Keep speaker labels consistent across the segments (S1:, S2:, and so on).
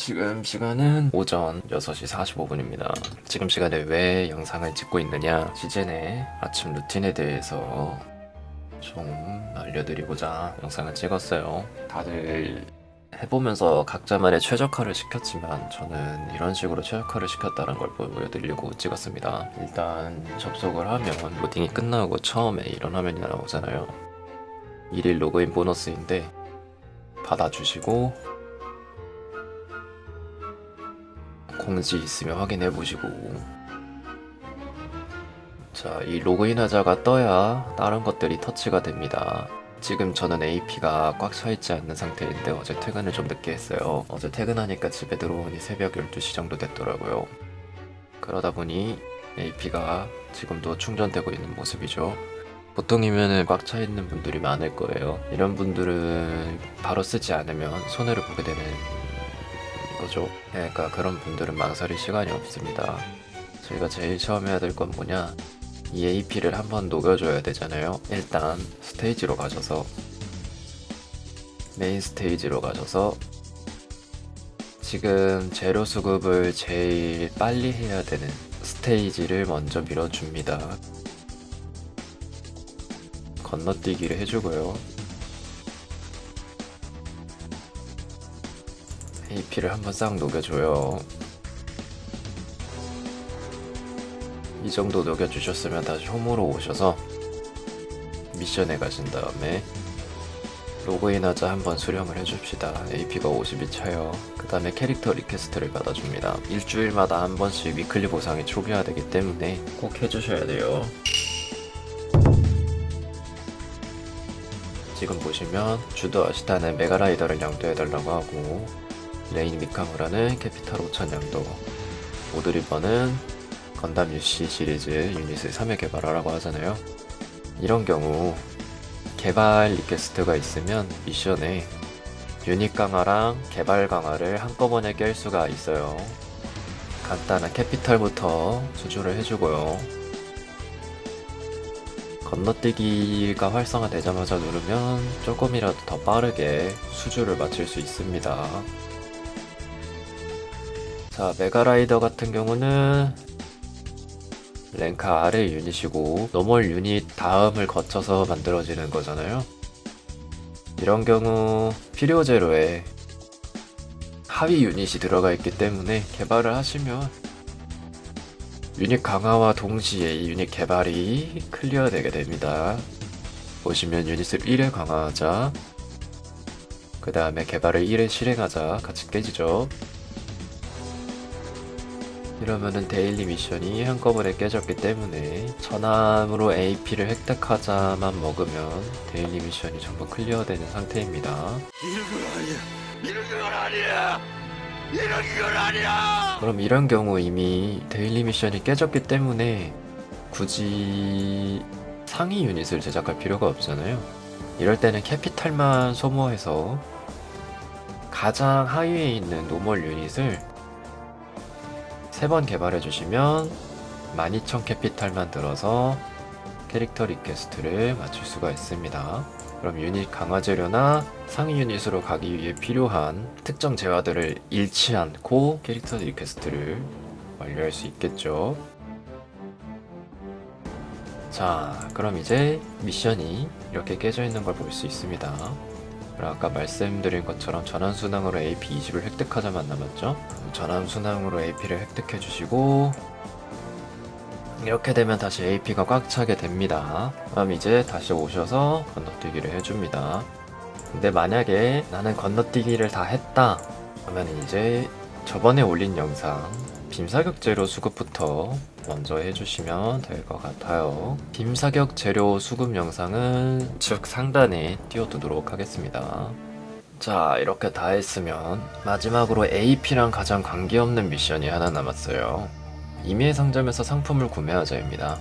S1: 지금 시간은 오전 6시 45분입니다. 지금 시간에 왜 영상을 찍고 있느냐? 시즌의 아침 루틴에 대해서 좀 알려드리고자 영상을 찍었어요. 다들 해보면서 각자만의 최적화를 시켰지만 저는 이런 식으로 최적화를 시켰다는 걸 보여드리려고 찍었습니다. 일단 접속을 하면 로딩이 끝나고 처음에 이런 화면이 나오잖아요. 1일 로그인 보너스인데 받아주시고 공지 있으면 확인해 보시고 자, 이 로그인 하자가 떠야 다른 것들이 터치가 됩니다. 지금 저는 AP가 꽉 차 있지 않는 상태인데 어제 퇴근을 좀 늦게 했어요. 어제 퇴근하니까 집에 들어오니 새벽 12시 정도 됐더라고요. 그러다 보니 AP가 지금도 충전되고 있는 모습이죠. 보통이면은 꽉 차 있는 분들이 많을 거예요. 이런 분들은 바로 쓰지 않으면 손해를 보게 되는 거죠. 그러니까 그런 분들은 망설일 시간이 없습니다. 저희가 제일 처음 해야 될 건 뭐냐? 이 AP를 한번 녹여줘야 되잖아요. 일단 스테이지로 가셔서 메인 스테이지로 가셔서 지금 재료 수급을 제일 빨리 해야 되는 스테이지를 먼저 밀어줍니다. 건너뛰기를 해주고요. AP를 한번 싹 녹여줘요. 이 정도 녹여주셨으면 다시 홈으로 오셔서 미션에 가신 다음에 로그인 하자 한번 수령을 해줍시다. AP가 50이 차요. 그 다음에 캐릭터 리퀘스트를 받아줍니다. 일주일마다 한 번씩 위클리 보상이 초기화되기 때문에 꼭 해주셔야 돼요. 지금 보시면 주도 아시타는 메가라이더를 양도해달라고 하고 레인 미카무라는 캐피탈 5천 양도 오드리버는 건담 UC 시리즈 유닛을 3회 개발하라고 하잖아요. 이런 경우 개발 리퀘스트가 있으면 미션에 유닛 강화랑 개발 강화를 한꺼번에 깰 수가 있어요. 간단한 캐피탈부터 수주를 해주고요. 건너뛰기가 활성화되자마자 누르면 조금이라도 더 빠르게 수주를 마칠 수 있습니다. 자, 메가라이더 같은 경우는 랭카 아래 유닛이고 노멀 유닛 다음을 거쳐서 만들어지는 거잖아요. 이런 경우 필요 제로에 하위 유닛이 들어가 있기 때문에 개발을 하시면 유닛 강화와 동시에 이 유닛 개발이 클리어 되게 됩니다. 보시면 유닛을 1회 강화하자. 그 다음에 개발을 1회 실행하자. 같이 깨지죠. 이러면은 데일리 미션이 한꺼번에 깨졌기 때문에 전함으로 AP를 획득하자만 먹으면 데일리 미션이 전부 클리어되는 상태입니다.
S2: 이런 건 아니야. 이런 건 아니야. 이런 건 아니야.
S1: 그럼 이런 경우 이미 데일리 미션이 깨졌기 때문에 굳이 상위 유닛을 제작할 필요가 없잖아요. 이럴 때는 캐피탈만 소모해서 가장 하위에 있는 노멀 유닛을 세 번 개발해 주시면 12,000 캐피탈만 들어서 캐릭터 리퀘스트를 맞출 수가 있습니다. 그럼 유닛 강화 재료나 상위 유닛으로 가기 위해 필요한 특정 재화들을 잃지 않고 캐릭터 리퀘스트를 완료할 수 있겠죠. 자, 그럼 이제 미션이 이렇게 깨져 있는 걸 볼 수 있습니다. 아까 말씀드린 것처럼 전환 순항으로 AP 20을 획득하자만 남았죠. 전환 순항으로 AP를 획득해 주시고 이렇게 되면 다시 AP가 꽉 차게 됩니다. 그럼 이제 다시 오셔서 건너뛰기를 해줍니다. 근데 만약에 나는 건너뛰기를 다 했다 그러면 이제 저번에 올린 영상 빔사격 재료 수급부터 먼저 해주시면 될 것 같아요. 빔사격 재료 수급 영상은 측 상단에 띄워두도록 하겠습니다. 자 이렇게 다 했으면 마지막으로 AP랑 가장 관계없는 미션이 하나 남았어요. 임의 상점에서 상품을 구매하자입니다.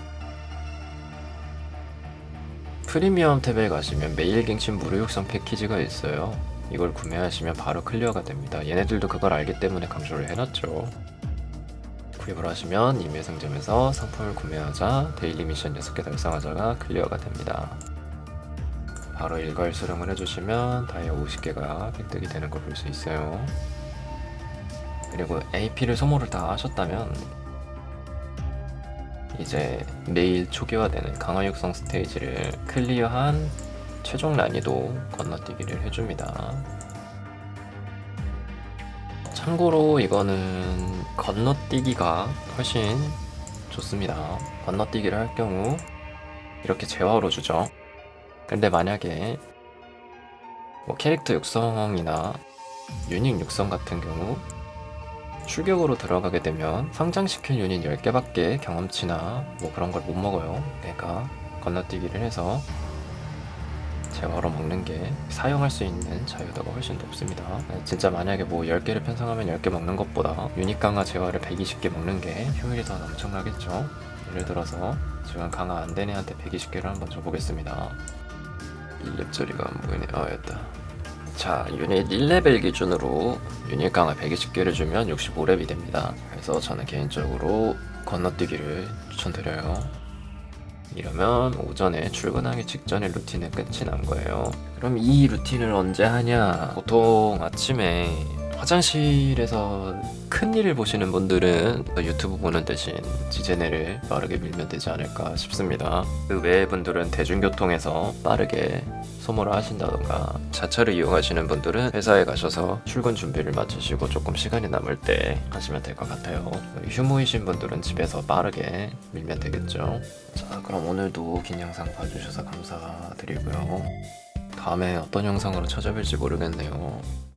S1: 프리미엄 탭에 가시면 매일 갱신 무료 육성 패키지가 있어요. 이걸 구매하시면 바로 클리어가 됩니다. 얘네들도 그걸 알기 때문에 강조를 해놨죠. 구입을 하시면 임의 상점에서 상품을 구매하자 데일리 미션 6개 달성하자가 클리어가 됩니다. 바로 일괄 수령을 해주시면 다이아 50개가 획득이 되는 걸 볼 수 있어요. 그리고 AP를 소모를 다 하셨다면 이제 내일 초기화되는 강화 육성 스테이지를 클리어한 최종 난이도 건너뛰기를 해줍니다. 참고로 이거는 건너뛰기가 훨씬 좋습니다. 건너뛰기를 할 경우 이렇게 재화로 주죠. 근데 만약에 뭐 캐릭터 육성이나 유닛 육성 같은 경우 출격으로 들어가게 되면 성장시킬 유닛 10개밖에 경험치나 뭐 그런 걸 못 먹어요. 그러니까 건너뛰기를 해서 재화로 먹는 게 사용할 수 있는 자유도가 훨씬 높습니다. 네, 진짜 만약에 뭐 10개를 편성하면 10개 먹는 것보다 유닛 강화 재화를 120개 먹는 게 효율이 더 엄청나겠죠. 예를 들어서 지금 강화 안 된 애한테 120개를 한번 줘보겠습니다. 1렙짜리가 안 보이네. 아, 됐다. 자, 유닛 1레벨 기준으로 유닛 강화 120개를 주면 65렙이 됩니다. 그래서 저는 개인적으로 건너뛰기를 추천드려요. 이러면 오전에 출근하기 직전에 루틴은 끝이 난 거예요. 그럼 이 루틴을 언제 하냐? 보통 아침에 화장실에서 큰 일을 보시는 분들은 유튜브 보는 대신 지제네를 빠르게 밀면 되지 않을까 싶습니다. 그 외의 분들은 대중교통에서 빠르게 소모를 하신다던가 자차를 이용하시는 분들은 회사에 가셔서 출근 준비를 마치시고 조금 시간이 남을 때 하시면 될 것 같아요. 휴무이신 분들은 집에서 빠르게 밀면 되겠죠. 자, 그럼 오늘도 긴 영상 봐주셔서 감사드리고요. 다음에 어떤 영상으로 찾아뵐지 모르겠네요.